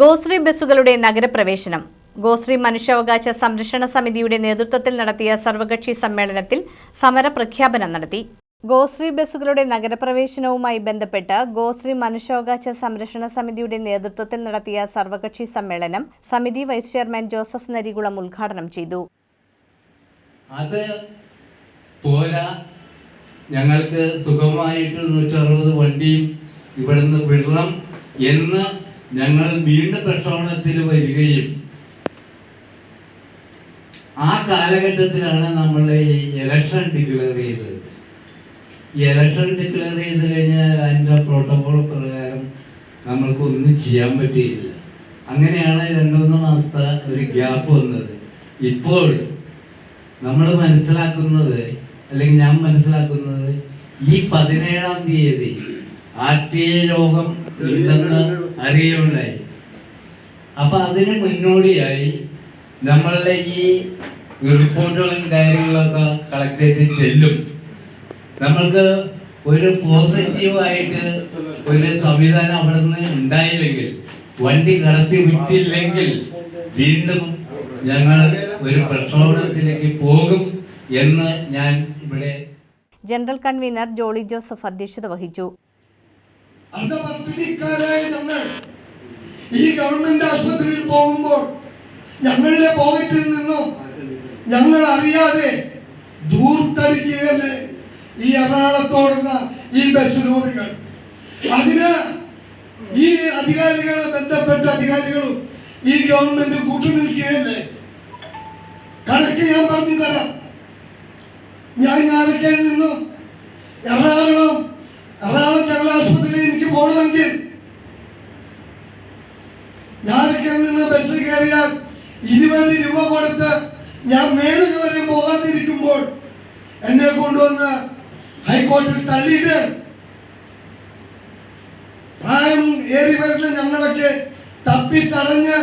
ഗോശ്രീ ബസ്സുകളുടെ നഗരപ്രവേശനം. ഗോശ്രീ മനുഷ്യാവകാശ സംരക്ഷണ സമിതിയുടെ നേതൃത്വത്തിൽ നടത്തിയ സർവകക്ഷി സമ്മേളനത്തിൽ സമര പ്രഖ്യാപനം നടത്തി. ഗോശ്രീ ബസ്സുകളുടെ നഗരപ്രവേശനവുമായി ബന്ധപ്പെട്ട് ഗോശ്രീ മനുഷ്യാവകാശ സംരക്ഷണ സമിതിയുടെ നേതൃത്വത്തിൽ നടത്തിയ സർവകക്ഷി സമ്മേളനം സമിതി വൈസ് ചെയർമാൻ ജോസഫ് നരികുളം ഉദ്ഘാടനം ചെയ്തു. അത് പോരാ. ഞങ്ങൾക്ക് സുഖമായിട്ട് നൂറ്ററുപത് വണ്ടിയും ഇവിടുന്ന് വിടണം എന്ന് ഞങ്ങൾ വീണ്ടും പ്രക്ഷോഭണത്തിൽ വരികയും ആ കാലഘട്ടത്തിലാണ് നമ്മൾ ഇലക്ഷൻ ഡിക്ലെയർ ചെയ്തത്. ഇലക്ഷൻ ഡിക്ലെയർ ചെയ്ത് കഴിഞ്ഞാൽ അതിന്റെ പ്രോട്ടോകോൾ പ്രകാരം നമ്മൾക്കൊന്നും ചെയ്യാൻ പറ്റിയില്ല. അങ്ങനെയാണ് രണ്ടു മൂന്ന് മാസത്തെ ഒരു ഗ്യാപ്പ് വന്നത്. ഇപ്പോൾ നമ്മൾ മനസ്സിലാക്കുന്നത് അല്ലെങ്കിൽ ഞാൻ മനസ്സിലാക്കുന്നത് ഈ പതിനേഴാം തീയതി ആർ രോഗം ഉണ്ടെന്ന് അറിയുണ്ടായി അപ്പൊ അതിന് മുന്നോടിയായി നമ്മളുടെ ഈ റിപ്പോർട്ടുകളും കാര്യങ്ങളൊക്കെ കളക്ടറേറ്റിൽ ചെല്ലും. നമ്മൾക്ക് ഒരു പോസിറ്റീവായിട്ട് ഒരു സംവിധാനം അവിടെ നിന്ന് ഉണ്ടായില്ലെങ്കിൽ വണ്ടി കടത്തി വിട്ടില്ലെങ്കിൽ വീണ്ടും ഞങ്ങൾ ഒരു പ്രക്ഷോഭത്തിലേക്ക് പോകും എന്ന് ഞാൻ ഇവിടെ ജനറൽ കൺവീനർ ജോളി ജോസഫ് അധ്യക്ഷത വഹിച്ചു. അർദ്ധപട്ടിണിക്കാരായ ഞങ്ങൾ. ഈ ഗവൺമെന്റ് ആശുപത്രിയിൽ പോകുമ്പോൾ ഞങ്ങളുടെ പോക്കറ്റിൽ നിന്നും ഞങ്ങൾ അറിയാതെ ദൂർത്തടിക്കുകയല്ലേ ഈ എറണാകുളത്തോടുന്ന ഈ ബസ് ലോറികൾ അതിന് ഈ അധികാരികളെ ബന്ധപ്പെട്ട അധികാരികളും ഈ ഗവൺമെന്റ് കൂട്ടുനിൽക്കുകയല്ലേ കണക്ക് ഞാൻ പറഞ്ഞു തരാം. ഞാൻ ഞാറക്കയിൽ നിന്നും എറണാകുളം എറണാകുളം ജനറൽ ആശുപത്രിയിൽ ബസ് കയറിയാൽ ഇരുപത് രൂപ കൊടുത്ത് ഞാൻ മേലുക വരെ പോകാതിരിക്കുമ്പോൾ എന്നെ കൊണ്ടുവന്ന് ഹൈക്കോടതിയിൽ തള്ളിയിട്ട് പ്രായം ഏറി വരുന്ന ഞങ്ങളൊക്കെ തപ്പി തടഞ്ഞ്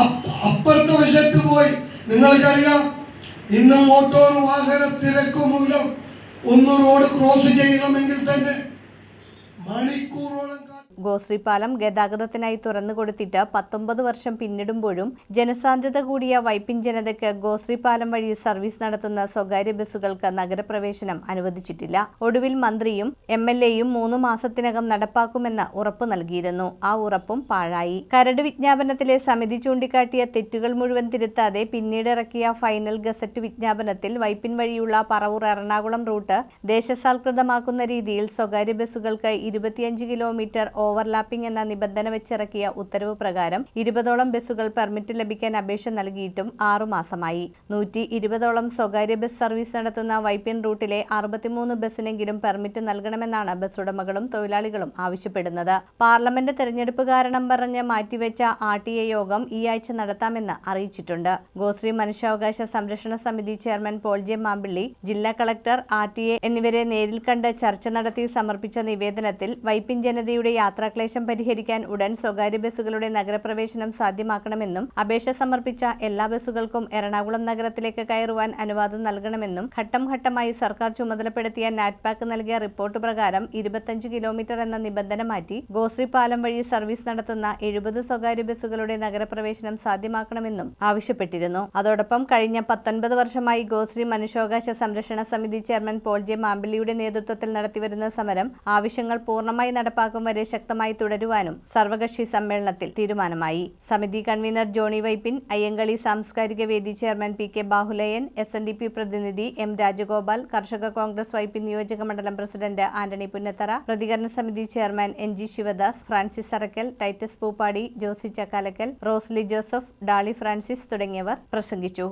അപ്പ- അപ്പുറത്തെ വശത്ത് പോയി. നിങ്ങൾക്കറിയാം ഇന്ന് മോട്ടോർ വാഹന തിരക്ക് മൂലം ഒന്ന് റോഡ് ക്രോസ് ചെയ്യണമെങ്കിൽ തന്നെ മണിക്കൂറോളം കാ- ഗോശ്രീ പാലം ഗതാഗതത്തിനായി തുറന്നുകൊടുത്തിട്ട് പത്തൊമ്പത് വർഷം പിന്നിടുമ്പോഴും ജനസാന്ദ്രത കൂടിയ വൈപ്പിൻ ജനതയ്ക്ക് ഗോശ്രീപാലം വഴി സർവീസ് നടത്തുന്ന സ്വകാര്യ ബസ്സുകൾക്ക് നഗരപ്രവേശനം അനുവദിച്ചിട്ടില്ല. ഒടുവിൽ മന്ത്രിയും എം എൽ എയും മൂന്ന് മാസത്തിനകം നടപ്പാക്കുമെന്ന് ഉറപ്പു നൽകിയിരുന്നു. ആ ഉറപ്പും പാഴായി. കരട് വിജ്ഞാപനത്തിലെ സമിതി ചൂണ്ടിക്കാട്ടിയ തെറ്റുകൾ മുഴുവൻ തിരുത്താതെ പിന്നീട് ഇറക്കിയ ഫൈനൽ ഗസറ്റ് വിജ്ഞാപനത്തിൽ വൈപ്പിൻ വഴിയുള്ള പറവൂർ എറണാകുളം റൂട്ട് ദേശസാൽകൃതമാക്കുന്ന രീതിയിൽ സ്വകാര്യ ബസ്സുകൾക്ക് ഇരുപത്തിയഞ്ച് കിലോമീറ്റർ ഓവർലാപ്പിംഗ് എന്ന നിബന്ധന വെച്ചിറക്കിയ ഉത്തരവ് പ്രകാരം ഇരുപതോളം ബസ്സുകൾ പെർമിറ്റ് ലഭിക്കാൻ അപേക്ഷ നൽകിയിട്ടും ആറുമാസമായി നൂറ്റി ഇരുപതോളം സ്വകാര്യ ബസ് സർവീസ് നടത്തുന്ന വൈപ്പിൻ റൂട്ടിലെ അറുപത്തിമൂന്ന് ബസ്സിനെങ്കിലും പെർമിറ്റ് നൽകണമെന്നാണ് ബസ് ഉടമകളും തൊഴിലാളികളും ആവശ്യപ്പെടുന്നത്. പാർലമെന്റ് തെരഞ്ഞെടുപ്പ് കാരണം പറഞ്ഞ് മാറ്റിവെച്ച ആർ ടി എ യോഗം ഈ ആഴ്ച നടത്താമെന്ന് അറിയിച്ചിട്ടുണ്ട്. ഗോശ്രീ മനുഷ്യാവകാശ സംരക്ഷണ സമിതി ചെയർമാൻ പോൾ ജെ മാമ്പിള്ളി ജില്ലാ കളക്ടർ ആർ ടി എ എന്നിവരെ നേരിൽ കണ്ട് ചർച്ച നടത്തി സമർപ്പിച്ച നിവേദനത്തിൽ വൈപ്പിൻ ജനതയുടെ യാത്രാക്ലേശം പരിഹരിക്കാൻ ഉടൻ സ്വകാര്യ ബസ്സുകളുടെ നഗരപ്രവേശനം സാധ്യമാക്കണമെന്നും അപേക്ഷ സമർപ്പിച്ച എല്ലാ ബസ്സുകൾക്കും എറണാകുളം നഗരത്തിലേക്ക് കയറുവാൻ അനുവാദം നൽകണമെന്നും ഘട്ടം ഘട്ടമായി സർക്കാർ ചുമതലപ്പെടുത്തിയ നാറ്റ്പാക്ക് നൽകിയ റിപ്പോർട്ട് പ്രകാരം ഇരുപത്തഞ്ച് കിലോമീറ്റർ എന്ന നിബന്ധന മാറ്റി ഗോശ്രീ പാലം വഴി സർവീസ് നടത്തുന്ന എഴുപത് സ്വകാര്യ ബസ്സുകളുടെ നഗരപ്രവേശനം സാധ്യമാക്കണമെന്നും ആവശ്യപ്പെട്ടിരുന്നു. അതോടൊപ്പം കഴിഞ്ഞ പത്തൊൻപത് വർഷമായി ഗോശ്രീ മനുഷ്യാവകാശ സംരക്ഷണ സമിതി ചെയർമാൻ പോൾ ജെ മാമ്പിള്ളിയുടെ നേതൃത്വത്തിൽ നടത്തിവരുന്ന സമരം ആവശ്യങ്ങൾ പൂർണമായി നടപ്പാക്കും വരെ ശക്തമായി തുടരുവാനും സർവകക്ഷി സമ്മേളനത്തിൽ തീരുമാനമായി. സമിതി കൺവീനർ ജോണി വൈപ്പിൻ അയ്യങ്കളി സാംസ്കാരിക വേദി chairman P K Bahuleyan S N D P പ്രതിനിധി എം രാജഗോപാൽ കർഷക കോൺഗ്രസ് വൈപ്പിൻ നിയോജക മണ്ഡലം പ്രസിഡന്റ് ആന്റണി പുന്നത്തറ പ്രതികരണ സമിതി chairman N G Sivadas Francis Arakkal Titus Poopady Josy Chakkalakkal Rosly Joseph Dally Francis തുടങ്ങിയവർ പ്രസംഗിച്ചു.